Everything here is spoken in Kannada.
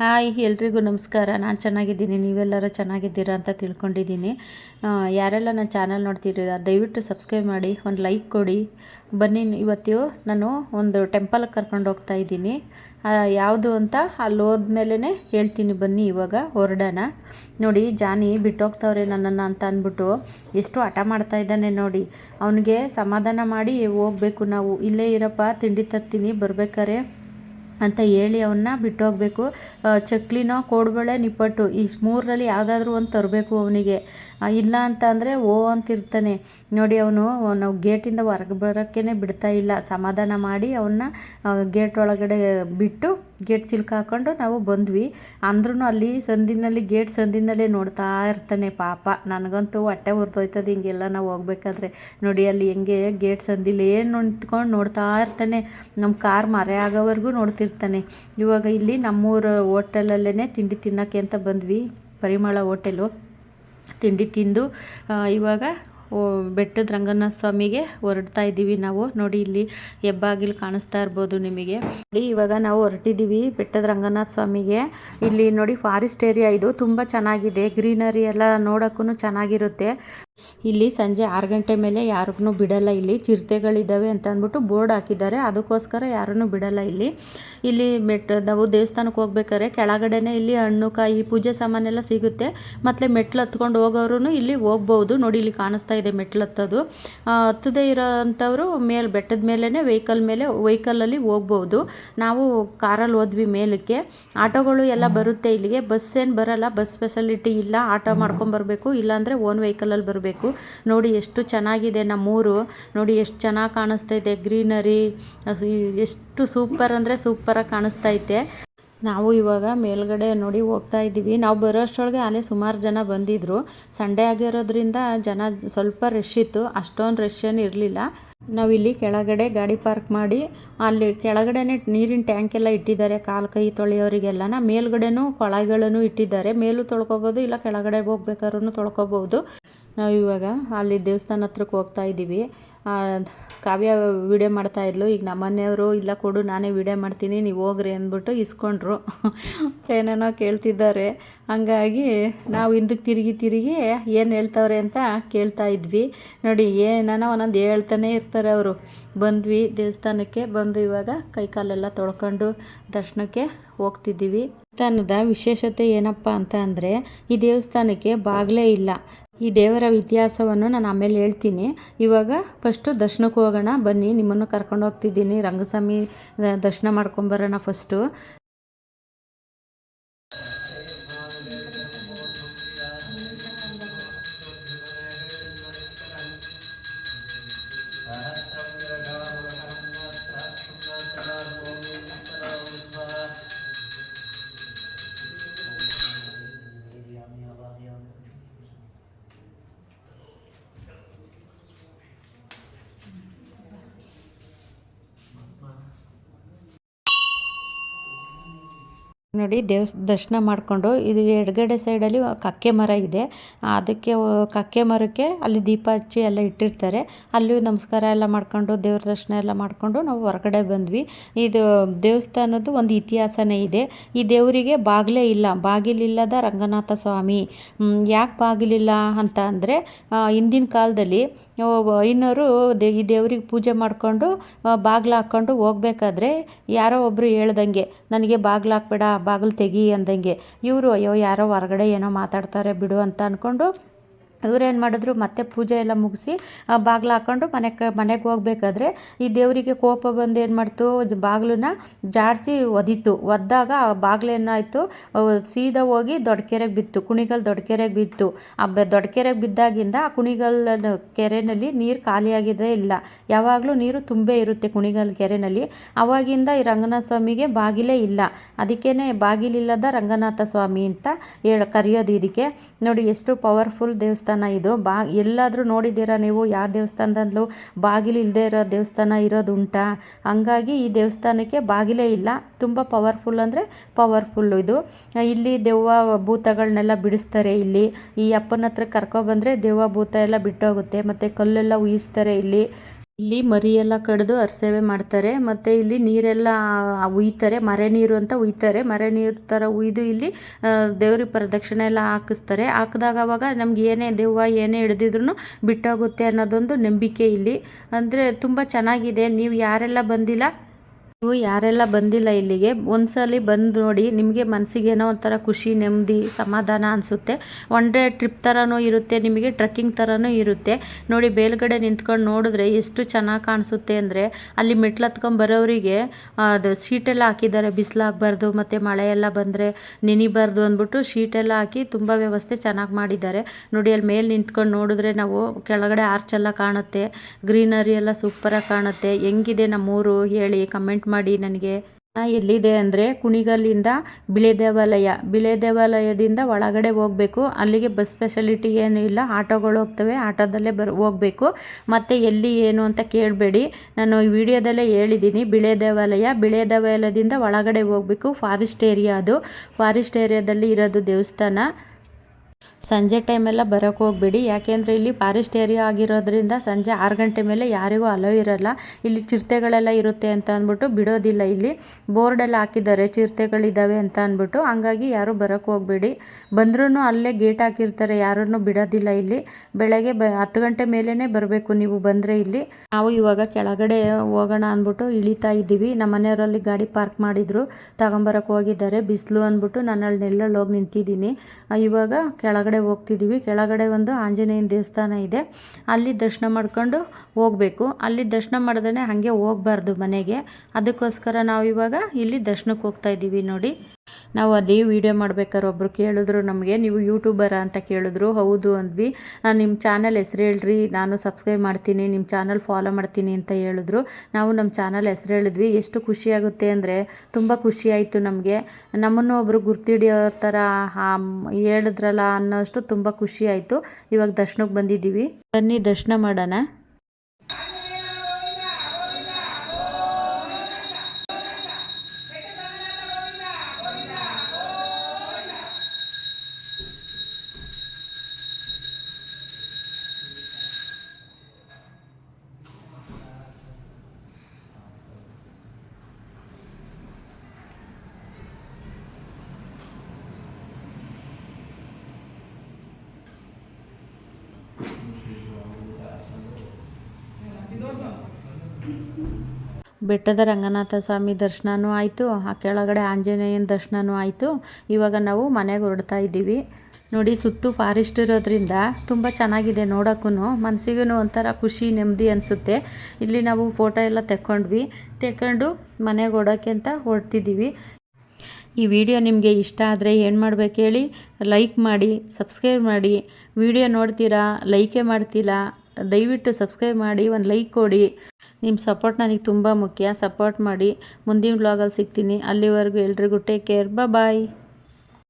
ಹಾಯ್, ಎಲ್ರಿಗೂ ನಮಸ್ಕಾರ. ನಾನು ಚೆನ್ನಾಗಿದ್ದೀನಿ. ನೀವೆಲ್ಲರೂ ಚೆನ್ನಾಗಿದ್ದೀರಾ ಅಂತ ತಿಳ್ಕೊಂಡಿದ್ದೀನಿ. ಯಾರೆಲ್ಲ ನನ್ನ ಚಾನಲ್ ನೋಡ್ತಿದ್ದೀರಾ, ದಯವಿಟ್ಟು ಸಬ್ಸ್ಕ್ರೈಬ್ ಮಾಡಿ, ಒಂದು ಲೈಕ್ ಕೊಡಿ. ಬನ್ನಿ ಇವತ್ತು ನಾನು ಒಂದು ಟೆಂಪಲ್ಗೆ ಕರ್ಕೊಂಡು ಹೋಗ್ತಾ ಇದ್ದೀನಿ. ಯಾವುದು ಅಂತ ಅಲ್ಲಿ ಹೋದ್ಮೇಲೆ ಹೇಳ್ತೀನಿ ಬನ್ನಿ ಇವಾಗ ಹೊರಡೋಣ ನೋಡಿ, ಜಾನಿ ಬಿಟ್ಟೋಗ್ತವ್ರೆ ನನ್ನನ್ನು ಅಂತ ಅಂದ್ಬಿಟ್ಟು ಎಷ್ಟು ಹಠ ಮಾಡ್ತಾ ಇದ್ದಾನೆ ನೋಡಿ. ಅವನಿಗೆ ಸಮಾಧಾನ ಮಾಡಿ ಹೋಗ್ಬೇಕು ನಾವು. ಇಲ್ಲೇ ಇರಪ್ಪ, ತಿಂಡಿ ತರ್ತೀನಿ, ಬರ್ಬೇಕಾರೆ. ಅಂತ ಹೇಳಿ ಅವನ್ನ ಬಿಟ್ಟು ಹೋಗಬೇಕು ಚಕ್ಲಿನೋ ಕೋಡ್ಬಳೆ ನಿಪ್ಪಟ್ಟು. ಈ ಮೂರರಲ್ಲಿ ಯಾವುದಾದ್ರೂ ಒಂದು ತರಬೇಕು ಅವನಿಗೆ. ಇಲ್ಲ ಅಂತ ಅಂದರೆ ಓ ಅಂತಿರ್ತಾನೆ ನೋಡಿ ಅವನು ನಾವು ಗೇಟಿಂದ ಹೊರಗೆ ಬರೋಕ್ಕೇ ಬಿಡ್ತಾ ಇಲ್ಲ. ಸಮಾಧಾನ ಮಾಡಿ ಅವನ್ನ ಗೇಟ್ ಒಳಗಡೆ ಬಿಟ್ಟು ಗೇಟ್ ಚಿಲ್ಕ ಹಾಕ್ಕೊಂಡು ನಾವು ಬಂದ್ವಿ. ಅಂದ್ರೂ ಅಲ್ಲಿ ಸಂದಿನಲ್ಲಿ, ಗೇಟ್ ಸಂದಿನಲ್ಲೇ ನೋಡ್ತಾ ಇರ್ತಾನೆ ಪಾಪ. ನನಗಂತೂ ಹೊಟ್ಟೆ ಹುರಿದೋಯ್ತದೆ ಹಿಂಗೆಲ್ಲ ನಾವು ಹೋಗ್ಬೇಕಾದ್ರೆ. ನೋಡಿ, ಅಲ್ಲಿ ಹೆಂಗೆ ಗೇಟ್ ಸಂದಿಲಿ ಏನು ನಿಂತ್ಕೊಂಡು ನೋಡ್ತಾ ಇರ್ತಾನೆ. ನಮ್ಮ ಕಾರ್ ಮರೆ ಆಗೋವರೆಗೂ ನೋಡ್ತಿರ್ತಾನೆ. ಇವಾಗ ಇಲ್ಲಿ ನಮ್ಮೂರ ಹೋಟೆಲಲ್ಲೇ ತಿಂಡಿ ತಿನ್ನೋಕ್ಕೆ ಅಂತ ಬಂದ್ವಿ. ಪರಿಮಳ ಹೋಟೆಲು. ತಿಂಡಿ ತಿಂದು ಇವಾಗ ಬೆಟ್ಟದ ರಂಗನಾಥ ಸ್ವಾಮಿಗೆ ಹೊರಡ್ತಾ ಇದ್ದೀವಿ ನಾವು. ನೋಡಿ, ಇಲ್ಲಿ ಹೆಬ್ಬಾಗಿಲು ಕಾಣಿಸ್ತಾ ಇರ್ಬೋದು ನಿಮಗೆ. ನೋಡಿ, ಇವಾಗ ನಾವು ಹೊರಟಿದ್ದೀವಿ ಬೆಟ್ಟದ ರಂಗನಾಥ ಸ್ವಾಮಿಗೆ ಇಲ್ಲಿ ನೋಡಿ ಫಾರೆಸ್ಟ್ ಏರಿಯಾ ಇದು. ತುಂಬ ಚೆನ್ನಾಗಿದೆ. ಗ್ರೀನರಿ ಎಲ್ಲ ನೋಡೋಕ್ಕೂ ಚೆನ್ನಾಗಿರುತ್ತೆ. ಇಲ್ಲಿ ಸಂಜೆ ಆರು ಗಂಟೆ ಮೇಲೆ ಯಾರಿಗೂ ಬಿಡಲ್ಲ ಇಲ್ಲಿ. ಚಿರತೆಗಳಿದ್ದಾವೆ ಅಂತ ಅಂದ್ಬಿಟ್ಟು ಬೋರ್ಡ್ ಹಾಕಿದ್ದಾರೆ. ಅದಕ್ಕೋಸ್ಕರ ಯಾರನ್ನು ಬಿಡಲ್ಲ ಇಲ್ಲಿ. ಇಲ್ಲಿ ಮೆಟ್, ನಾವು ದೇವಸ್ಥಾನಕ್ಕೆ ಹೋಗ್ಬೇಕಾದ್ರೆ ಕೆಳಗಡೆನೆ ಇಲ್ಲಿ ಹಣ್ಣು, ಕಾಯಿ, ಪೂಜೆ ಸಾಮಾನೆಲ್ಲ ಸಿಗುತ್ತೆ. ಮತ್ತು ಮೆಟ್ಲು ಹತ್ಕೊಂಡು ಹೋಗೋರು ಇಲ್ಲಿ ಹೋಗ್ಬೋದು. ನೋಡಿ, ಇಲ್ಲಿ ಕಾಣಿಸ್ತಾ ಇದೆ ಮೆಟ್ಲು ಹತ್ತೋದು. ಹತ್ತದೇ ಇರೋ ಅಂಥವ್ರು ಮೇಲೆ, ಬೆಟ್ಟದ ಮೇಲೇ ವೆಹಿಕಲ್ ಮೇಲೆ ವೆಹಿಕಲಲ್ಲಿ ಹೋಗ್ಬೋದು. ನಾವು ಕಾರಲ್ಲಿ ಹೋದ್ವಿ ಮೇಲಕ್ಕೆ. ಆಟೋಗಳು ಎಲ್ಲ ಬರುತ್ತೆ ಇಲ್ಲಿಗೆ. ಬಸ್ ಏನು ಬರಲ್ಲ. ಬಸ್ ಫೆಸಿಲಿಟಿ ಇಲ್ಲ. ಆಟೋ ಮಾಡ್ಕೊಂಬರ್ಬೇಕು ಇಲ್ಲಾಂದರೆ ಓನ್ ವೆಹಿಕಲಲ್ಲಿ ಬರಬೇಕು. ನೋಡಿ ಎಷ್ಟು ಚೆನ್ನಾಗಿದೆ ನಮ್ಮೂರು. ನೋಡಿ ಎಷ್ಟು ಚೆನ್ನಾಗಿ ಕಾಣಿಸ್ತಾ ಇದೆ ಗ್ರೀನರಿ ಎಷ್ಟು ಸೂಪರ್ ಅಂದರೆ ಸೂಪರಾಗಿ ಕಾಣಿಸ್ತಾ ಐತೆ ನಾವು ಇವಾಗ ಮೇಲ್ಗಡೆ ನೋಡಿ ಹೋಗ್ತಾ ಇದ್ದೀವಿ. ನಾವು ಬರೋ ಅಷ್ಟರೊಳಗೆ ಅಲ್ಲೇ ಸುಮಾರು ಜನ ಬಂದಿದ್ದರು ಸಂಡೇ ಆಗಿರೋದ್ರಿಂದ ಜನ ಸ್ವಲ್ಪ ರಶ್ ಇತ್ತು. ಅಷ್ಟೊಂದು ರಶ್ ಏನು ಇರಲಿಲ್ಲ. ನಾವಿಲ್ಲಿ ಕೆಳಗಡೆ ಗಾಡಿ ಪಾರ್ಕ್ ಮಾಡಿ, ಅಲ್ಲಿ ಕೆಳಗಡೆನೆ ನೀರಿನ ಟ್ಯಾಂಕ್ ಎಲ್ಲ ಇಟ್ಟಿದ್ದಾರೆ. ಕಾಲು ಕೈ ತೊಳೆಯೋರಿಗೆಲ್ಲನ. ಮೇಲ್ಗಡೆನೂ ಕೊಳಗಳನ್ನು ಇಟ್ಟಿದ್ದಾರೆ. ಮೇಲೂ ತೊಳ್ಕೊಬೋದು, ಇಲ್ಲ ಕೆಳಗಡೆ ಹೋಗ್ಬೇಕಾದ್ರೂ ತೊಳ್ಕೊಬೋದು. ನಾವು ಇವಾಗ ಅಲ್ಲಿ ದೇವಸ್ಥಾನ ಹತ್ರಕ್ಕೆ ಹೋಗ್ತಾ ಇದ್ದೀವಿ. ಕಾವ್ಯ ವೀಡಿಯೋ ಮಾಡ್ತಾಯಿದ್ಲು ಈಗ ನಮ್ಮ ಮನೆಯವರು, ಇಲ್ಲ ಕೊಡು, ನಾನೇ ವೀಡಿಯೋ ಮಾಡ್ತೀನಿ, ನೀವು ಹೋಗ್ರಿ ಅಂದ್ಬಿಟ್ಟು ಇಸ್ಕೊಂಡ್ರು. ಏನೇನೋ ಕೇಳ್ತಿದ್ದಾರೆ. ಹಂಗಾಗಿ ನಾವು ಹಿಂದಕ್ಕೆ ತಿರುಗಿ ತಿರುಗಿ ಏನು ಹೇಳ್ತವ್ರೆ ಅಂತ ಕೇಳ್ತಾ ಇದ್ವಿ. ನೋಡಿ, ಏನೇನೋ ಒಂದೊಂದು ಹೇಳ್ತಾನೆ ಇರ್ತಾರೆ ಅವರು. ಬಂದ್ವಿ ದೇವಸ್ಥಾನಕ್ಕೆ, ಬಂದು ಇವಾಗ ಕೈಕಾಲೆಲ್ಲ ತೊಳ್ಕೊಂಡು ದರ್ಶನಕ್ಕೆ ಹೋಗ್ತಿದ್ದೀವಿ. ದೇವಸ್ಥಾನದ ವಿಶೇಷತೆ ಏನಪ್ಪ ಅಂತ ಅಂದರೆ, ಈ ದೇವಸ್ಥಾನಕ್ಕೆ ಬಾಗಿಲೇ ಇಲ್ಲ. ಈ ದೇವರ ಇತಿಹಾಸವನ್ನು ನಾನು ಆಮೇಲೆ ಹೇಳ್ತೀನಿ. ಇವಾಗ ಫಸ್ಟು ದರ್ಶನಕ್ಕೆ ಹೋಗೋಣ. ಬನ್ನಿ, ನಿಮ್ಮನ್ನು ಕರ್ಕೊಂಡು ಹೋಗ್ತಿದ್ದೀನಿ. ರಂಗಸ್ವಾಮಿ ದರ್ಶನ ಮಾಡ್ಕೊಂಬರೋಣ ಫಸ್ಟು ನೋಡಿ ದೇವ್ಸ್, ದರ್ಶನ ಮಾಡಿಕೊಂಡು ಇದು ಎಡಗಡೆ ಸೈಡಲ್ಲಿ ಕಕ್ಕೆ ಮರ ಇದೆ. ಅದಕ್ಕೆ ಕಕ್ಕೆ ಮರಕ್ಕೆ ಅಲ್ಲಿ ದೀಪ ಹಚ್ಚಿ ಎಲ್ಲ ಇಟ್ಟಿರ್ತಾರೆ. ಅಲ್ಲೂ ನಮಸ್ಕಾರ ಎಲ್ಲ ಮಾಡ್ಕೊಂಡು, ದೇವ್ರ ದರ್ಶನ ಎಲ್ಲ ಮಾಡಿಕೊಂಡು ನಾವು ಹೊರಗಡೆ ಬಂದ್ವಿ. ಇದು ದೇವಸ್ಥಾನದ್ದು ಒಂದು ಇತಿಹಾಸನೇ ಇದೆ. ಈ ದೇವರಿಗೆ ಬಾಗಿಲೇ ಇಲ್ಲ. ಬಾಗಿಲಿಲ್ಲದ ರಂಗನಾಥ ಸ್ವಾಮಿ. ಯಾಕೆ ಬಾಗಿಲಿಲ್ಲ ಅಂತ ಅಂದರೆ ಹಿಂದಿನ ಕಾಲದಲ್ಲಿ ಇನ್ನೋರು ದೇ, ಈ ದೇವರಿಗೆ ಪೂಜೆ ಮಾಡಿಕೊಂಡು ಬಾಗಿಲು ಹಾಕ್ಕೊಂಡು ಹೋಗ್ಬೇಕಾದ್ರೆ ಯಾರೋ ಒಬ್ಬರು ಹೇಳ್ದಂಗೆ, ನನಗೆ ಬಾಗಿಲು ಹಾಕ್ಬೇಡ ಬಾಗಿಲು ತೆಗಿ ಅಂದಂಗೆ ಇವರು ಅಯ್ಯೋ ಯಾರೋ ಹೊರಗಡೆ ಏನೋ ಮಾತಾಡ್ತಾರೆ ಬಿಡು ಅಂತ ಅಂದ್ಕೊಂಡು ಇವ್ರೇನು ಮಾಡಿದ್ರು, ಮತ್ತೆ ಪೂಜೆ ಎಲ್ಲ ಮುಗಿಸಿ ಬಾಗಿಲು ಹಾಕ್ಕೊಂಡು ಮನೆಗೆ ಮನೆಗೆ ಹೋಗ್ಬೇಕಾದ್ರೆ ಈ ದೇವರಿಗೆ ಕೋಪ ಬಂದು ಏನು ಮಾಡ್ತು ಬಾಗಿಲನ್ನ ಜಾಡಿಸಿ ಒದಿತು ಒದ್ದಾಗ ಆ ಬಾಗಿಲೇನಾಯಿತು ಸೀದಾ ಹೋಗಿ ದೊಡ್ಡಕೆರೆಗೆ ಬಿತ್ತು, ಕುಣಿಗಲ್ ದೊಡ್ಡಕೆರೆಗೆ ಬಿತ್ತು. ಆ ದೊಡ್ಡಕೆರೆಗೆ ಬಿದ್ದಾಗಿಂದ ಆ ಕುಣಿಗಲ್ ಕೆರೆಯಲ್ಲಿ ನೀರು ಖಾಲಿಯಾಗಿದೆ ಇಲ್ಲ. ಯಾವಾಗಲೂ ನೀರು ತುಂಬೇ ಇರುತ್ತೆ ಕುಣಿಗಲ್ ಕೆರೆಯಲ್ಲಿ ಅವಾಗಿಂದ ಈ ರಂಗನಾಥ ಸ್ವಾಮಿಗೆ ಬಾಗಿಲೇ ಇಲ್ಲ. ಅದಕ್ಕೇ ಬಾಗಿಲಿಲ್ಲದ ರಂಗನಾಥ ಸ್ವಾಮಿ ಅಂತ ಹೇಳ, ಕರೆಯೋದು ಇದಕ್ಕೆ. ನೋಡಿ, ಎಷ್ಟು ಪವರ್ಫುಲ್ ದೇವಸ್ಥಾನ. ದೇವಸ್ಥಾನ ಇದು. ಬಾ, ಎಲ್ಲಾದರೂ ನೋಡಿದ್ದೀರಾ ನೀವು? ಯಾವ ದೇವಸ್ಥಾನದಲ್ಲೂ ಬಾಗಿಲು ಇಲ್ಲದೆ ಇರೋ ದೇವಸ್ಥಾನ ಇರೋದುಂಟಾ? ಹಂಗಾಗಿ ಈ ದೇವಸ್ಥಾನಕ್ಕೆ ಬಾಗಿಲೇ ಇಲ್ಲ. ತುಂಬ ಪವರ್ಫುಲ್ ಅಂದರೆ ಪವರ್ಫುಲ್ಲು ಇದು. ಇಲ್ಲಿ ದೆವ್ವ ಭೂತಗಳನ್ನೆಲ್ಲ ಬಿಡಿಸ್ತಾರೆ ಇಲ್ಲಿ. ಈ ಅಪ್ಪನ ಹತ್ರ ಕರ್ಕೊಬಂದರೆ ದೆವ್ವ ಭೂತ ಎಲ್ಲ ಬಿಟ್ಟೋಗುತ್ತೆ. ಮತ್ತು ಕಲ್ಲೆಲ್ಲ ಉಯಿಸ್ತಾರೆ ಇಲ್ಲಿ. ಇಲ್ಲಿ ಮರಿ ಎಲ್ಲ ಕಡ್ದು ಅರ್ಸೇವೆ ಮಾಡ್ತಾರೆ. ಮತ್ತು ಇಲ್ಲಿ ನೀರೆಲ್ಲ ಉಯ್ತಾರೆ. ಮರೆ ನೀರು ಅಂತ ಉಯ್ತಾರೆ. ಮರೆ ನೀರು ಥರ ಉಯ್ದು ಇಲ್ಲಿ ದೇವ್ರಿಗೆ ಪ್ರದಕ್ಷಿಣೆ ಎಲ್ಲ ಹಾಕಿಸ್ತಾರೆ. ಹಾಕಿದಾಗ ಅವಾಗ ನಮ್ಗೆ ಏನೇ ದೆವ್ವ ಏನೇ ಹಿಡ್ದಿದ್ರು ಬಿಟ್ಟೋಗುತ್ತೆ ಅನ್ನೋದೊಂದು ನಂಬಿಕೆ ಇಲ್ಲಿ. ಅಂದರೆ ತುಂಬ ಚೆನ್ನಾಗಿದೆ. ನೀವು ಯಾರೆಲ್ಲ ಬಂದಿಲ್ಲ ನೀವು ಯಾರೆಲ್ಲ ಬಂದಿಲ್ಲ ಇಲ್ಲಿಗೆ, ಒಂದ್ಸಲಿ ಬಂದು ನೋಡಿ ನಿಮಗೆ ಮನಸ್ಸಿಗೆ ಏನೋ ಒಂಥರ ಖುಷಿ, ನೆಮ್ಮದಿ, ಸಮಾಧಾನ ಅನಿಸುತ್ತೆ. ಒನ್ ಡೇ ಟ್ರಿಪ್ ಥರನೂ ಇರುತ್ತೆ, ನಿಮಗೆ ಟ್ರೆಕ್ಕಿಂಗ್ ಥರನೂ ಇರುತ್ತೆ. ನೋಡಿ ಬೇಲ್ಗಡೆ ನಿಂತ್ಕೊಂಡು ನೋಡಿದ್ರೆ ಎಷ್ಟು ಚೆನ್ನಾಗಿ ಕಾಣಿಸುತ್ತೆ ಅಂದರೆ, ಅಲ್ಲಿ ಮೆಟ್ಲು ಹತ್ಕೊಂಡು ಬರೋರಿಗೆ ಅದು ಶೀಟೆಲ್ಲ ಹಾಕಿದ್ದಾರೆ ಬಿಸಿಲಾಗಬಾರ್ದು ಮತ್ತು ಮಳೆ ಎಲ್ಲ ಬಂದರೆ ನೆನಿಬಾರ್ದು ಅಂದ್ಬಿಟ್ಟು ಶೀಟೆಲ್ಲ ಹಾಕಿ ತುಂಬ ವ್ಯವಸ್ಥೆ ಚೆನ್ನಾಗಿ ಮಾಡಿದ್ದಾರೆ. ನೋಡಿ, ಅಲ್ಲಿ ಮೇಲೆ ನಿಂತ್ಕೊಂಡು ನೋಡಿದ್ರೆ ನಾವು ಕೆಳಗಡೆ ಆರ್ಚೆಲ್ಲ ಕಾಣುತ್ತೆ ಗ್ರೀನರಿ ಎಲ್ಲ ಸೂಪರಾಗಿ ಕಾಣುತ್ತೆ. ಹೆಂಗಿದೆ ನಮ್ಮೂರು ಹೇಳಿ ಕಮೆಂಟ್ ಮಾಡಿ. ನನಗೆ ಎಲ್ಲಿದೆ ಅಂದರೆ ಕುಣಿಗಲ್ಲಿಂದ ಬಿಳೆ ದೇವಾಲಯ ಬಿಳೆ ದೇವಾಲಯದಿಂದ ಒಳಗಡೆ ಹೋಗಬೇಕು. ಅಲ್ಲಿಗೆ ಬಸ್ ಫೆಸಿಲಿಟಿ ಏನೂ ಇಲ್ಲ, ಆಟೋಗಳು ಹೋಗ್ತವೆ, ಆಟೋದಲ್ಲೇ ಬರ್, ಹೋಗಬೇಕು. ಮತ್ತು ಎಲ್ಲಿ ಏನು ಅಂತ ಕೇಳಬೇಡಿ. ನಾನು ಈ ವಿಡಿಯೋದಲ್ಲೇ ಹೇಳಿದ್ದೀನಿ ಬಿಳೆ ದೇವಾಲಯ ಬಿಳೆ ದೇವಾಲಯದಿಂದ ಒಳಗಡೆ ಹೋಗಬೇಕು. ಫಾರೆಸ್ಟ್ ಏರಿಯಾ ಅದು. ಫಾರೆಸ್ಟ್ ಏರಿಯಾದಲ್ಲಿ ಇರೋದು ದೇವಸ್ಥಾನ. ಸಂಜೆ ಟೈಮೆಲ್ಲ ಬರೋಕ್ಕೆ ಹೋಗ್ಬೇಡಿ. ಯಾಕೆಂದರೆ ಇಲ್ಲಿ ಫಾರೆಸ್ಟ್ ಏರಿಯಾ ಆಗಿರೋದ್ರಿಂದ ಸಂಜೆ ಆರು ಗಂಟೆ ಮೇಲೆ ಯಾರಿಗೂ ಅಲೋ ಇರೋಲ್ಲ. ಇಲ್ಲಿ ಚಿರತೆಗಳೆಲ್ಲ ಇರುತ್ತೆ ಅಂತ ಅಂದ್ಬಿಟ್ಟು ಬಿಡೋದಿಲ್ಲ ಇಲ್ಲಿ. ಬೋರ್ಡೆಲ್ಲ ಹಾಕಿದ್ದಾರೆ ಚಿರತೆಗಳಿದ್ದಾವೆ ಅಂತ ಅಂದ್ಬಿಟ್ಟು. ಹಂಗಾಗಿ ಯಾರೂ ಬರೋಕ್ಕೆ ಹೋಗ್ಬೇಡಿ. ಬಂದ್ರೂ ಅಲ್ಲೇ ಗೇಟ್ ಹಾಕಿರ್ತಾರೆ, ಯಾರನ್ನು ಬಿಡೋದಿಲ್ಲ ಇಲ್ಲಿ. ಬೆಳಗ್ಗೆ ಬ, ಹತ್ತು ಗಂಟೆ ಮೇಲೇ ಬರಬೇಕು ನೀವು ಬಂದರೆ ಇಲ್ಲಿ. ನಾವು ಇವಾಗ ಕೆಳಗಡೆ ಹೋಗೋಣ ಅಂದ್ಬಿಟ್ಟು ಇಳಿತಾ ಇದ್ದೀವಿ. ನಮ್ಮ ಮನೆಯವರಲ್ಲಿ ಗಾಡಿ ಪಾರ್ಕ್ ಮಾಡಿದ್ರು. ತಗೊಂಬರಕ್ಕೆ ಹೋಗಿದ್ದಾರೆ. ಬಿಸಿಲು ಅಂದ್ಬಿಟ್ಟು ನಾನು ಅಲ್ಲಿ ನೆಲ್ಲಲ್ಲಿ ಹೋಗಿ ನಿಂತಿದ್ದೀನಿ. ಇವಾಗ ಕೆಳಗಡೆ ಹೋಗ್ತಿದ್ದೀವಿ ಕೆಳಗಡೆ ಒಂದು ಆಂಜನೇಯನ ದೇವಸ್ಥಾನ ಇದೆ. ಅಲ್ಲಿ ದರ್ಶನ ಮಾಡ್ಕೊಂಡು ಹೋಗಬೇಕು. ಅಲ್ಲಿ ದರ್ಶನ ಮಾಡ್ದೇ ಹಾಗೆ ಹೋಗಬಾರ್ದು ಮನೆಗೆ. ಅದಕ್ಕೋಸ್ಕರ ನಾವು ಇವಾಗ ಇಲ್ಲಿ ದರ್ಶನಕ್ಕೆ ಹೋಗ್ತಾ ಇದ್ದೀವಿ ನೋಡಿ. ನಾವು ಅಲ್ಲಿ ವೀಡಿಯೋ ಮಾಡ್ಬೇಕಾದ್ರೆ ಒಬ್ಬರು ಕೇಳಿದ್ರು ನಮಗೆ, ನೀವು ಯೂಟ್ಯೂಬರ ಅಂತ ಕೇಳಿದ್ರು, ಹೌದು ಅಂದ್ವಿ. ನಿಮ್ಮ ಚಾನಲ್ ಹೆಸ್ರು ಹೇಳ್ರಿ, ನಾನು ಸಬ್ಸ್ಕ್ರೈಬ್ ಮಾಡ್ತೀನಿ ನಿಮ್ಮ ಚಾನಲ್ ಫಾಲೋ ಮಾಡ್ತೀನಿ ಅಂತ ಹೇಳಿದ್ರು. ನಾವು ನಮ್ಮ ಚಾನಲ್ ಹೆಸ್ರು ಹೇಳಿದ್ವಿ. ಎಷ್ಟು ಖುಷಿಯಾಗುತ್ತೆ ಅಂದರೆ ತುಂಬ ಖುಷಿಯಾಯಿತು ನಮಗೆ. ನಮ್ಮನ್ನು ಒಬ್ಬರು ಗುರ್ತಿಡಿಯೋ ಥರ ಹೇಳಿದ್ರಲ್ಲ ಅನ್ನೋಷ್ಟು ತುಂಬ ಖುಷಿ ಆಯಿತು. ಇವಾಗ ದರ್ಶನಕ್ಕೆ ಬಂದಿದ್ದೀವಿ. ಬನ್ನಿ ದರ್ಶನ ಮಾಡೋಣ. ಬೆಟ್ಟದ ರಂಗನಾಥ ಸ್ವಾಮಿ ದರ್ಶನವೂ ಆಯಿತು, ಆ ಕೆಳಗಡೆ ಆಂಜನೇಯನ ದರ್ಶನವೂ ಆಯಿತು. ಇವಾಗ ನಾವು ಮನೆಗೆ ಹೊರಡ್ತಾ ಇದ್ದೀವಿ. ನೋಡಿ, ಸುತ್ತು ಫಾರೆಸ್ಟ್ ಇರೋದ್ರಿಂದ ತುಂಬ ಚೆನ್ನಾಗಿದೆ ನೋಡೋಕ್ಕೂ ಮನಸ್ಸಿಗೂ ಒಂಥರ ಖುಷಿ, ನೆಮ್ಮದಿ ಅನಿಸುತ್ತೆ. ಇಲ್ಲಿ ನಾವು ಫೋಟೋ ಎಲ್ಲ ತೆಕ್ಕೊಂಡ್ವಿ. ತೆಕ್ಕೊಂಡು ಮನೆಗೆ ಹೊಡೋಕ್ಕೆ ಅಂತ ಹೊರಡ್ತಿದ್ದೀವಿ. ಈ ವಿಡಿಯೋ ನಿಮಗೆ ಇಷ್ಟ ಆದರೆ ಏನು ಮಾಡ್ಬೇಕು ಹೇಳಿ, ಲೈಕ್ ಮಾಡಿ, ಸಬ್ಸ್ಕ್ರೈಬ್ ಮಾಡಿ. ವಿಡಿಯೋ ನೋಡ್ತೀರಾ, ಲೈಕೇ ಮಾಡ್ತಿಲ್ಲ ದಯವಿಟ್ಟು ಸಬ್ಸ್ಕ್ರೈಬ್ ಮಾಡಿ, ಒಂದು ಲೈಕ್ ಕೊಡಿ. ನಿಮ್ಮ ಸಪೋರ್ಟ್ ನನಗೆ ತುಂಬ ಮುಖ್ಯ. ಸಪೋರ್ಟ್ ಮಾಡಿ, ಮುಂದಿನ ವ್ಲಾಗಲ್ಲಿ ಸಿಗ್ತೀನಿ. ಅಲ್ಲಿವರೆಗೂ ಎಲ್ರಿಗೂ ಟೇಕ್ ಕೇರ್ ಬಾಯ್